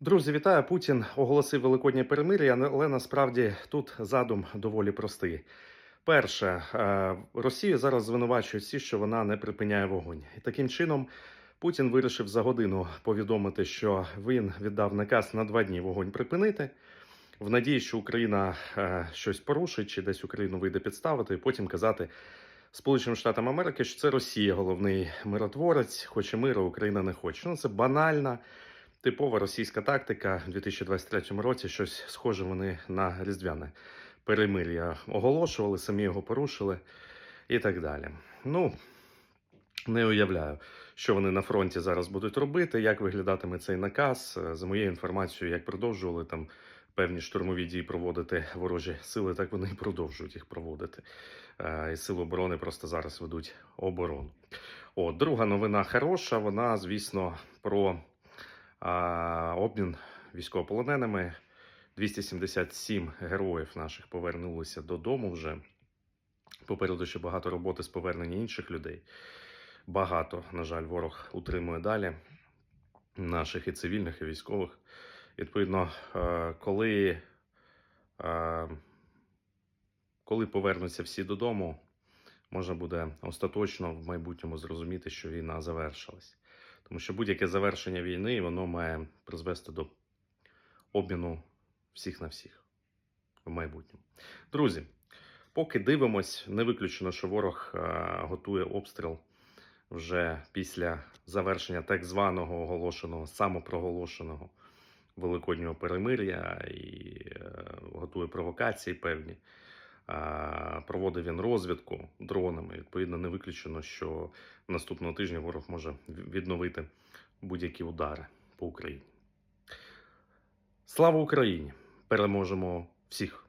Друзі, вітаю! Путін оголосив великоднє перемир'я, але насправді тут задум доволі простий. Перше, е, Росію зараз звинувачують всі, що вона не припиняє вогонь. І таким чином Путін вирішив за годину повідомити, що він віддав наказ на два дні вогонь припинити, в надії, що Україна е, щось порушить, чи десь Україну вийде підставити, і потім казати Сполученим Штатам Америки, що це Росія головний миротворець, хоче миру, Україна не хоче. Ну це банальна. Типова російська тактика у 2023 році щось схоже вони на різдвяне перемир'я оголошували, самі його порушили і так далі. Ну не уявляю, що вони на фронті зараз будуть робити, як виглядатиме цей наказ. За моєю інформацією, як продовжували там певні штурмові дії проводити ворожі сили, так вони і продовжують їх проводити. Е, І сили оборони просто зараз ведуть оборону. О, друга новина хороша. Вона, звісно, про обмін військовополоненими. 277 героїв наших повернулися додому вже. Попереду ще багато роботи з повернення інших людей. Багато, на жаль, ворог утримує далі наших і цивільних, і військових. Відповідно, е, коли, е, коли повернуться всі додому, можна буде остаточно в майбутньому зрозуміти, що війна завершилась. Тому що будь-яке завершення війни воно має призвести до обміну всіх на всіх в майбутньому. Друзі, поки дивимось, не виключено, що ворог е, готує обстріл вже після завершення так званого оголошеного, самопроголошеного великоднього перемир'я і е, готує провокації певні. Проводив він розвідку дронами. Відповідно, не виключено, що наступного тижня ворог може відновити будь-які удари по Україні. Слава Україні! Переможемо всіх!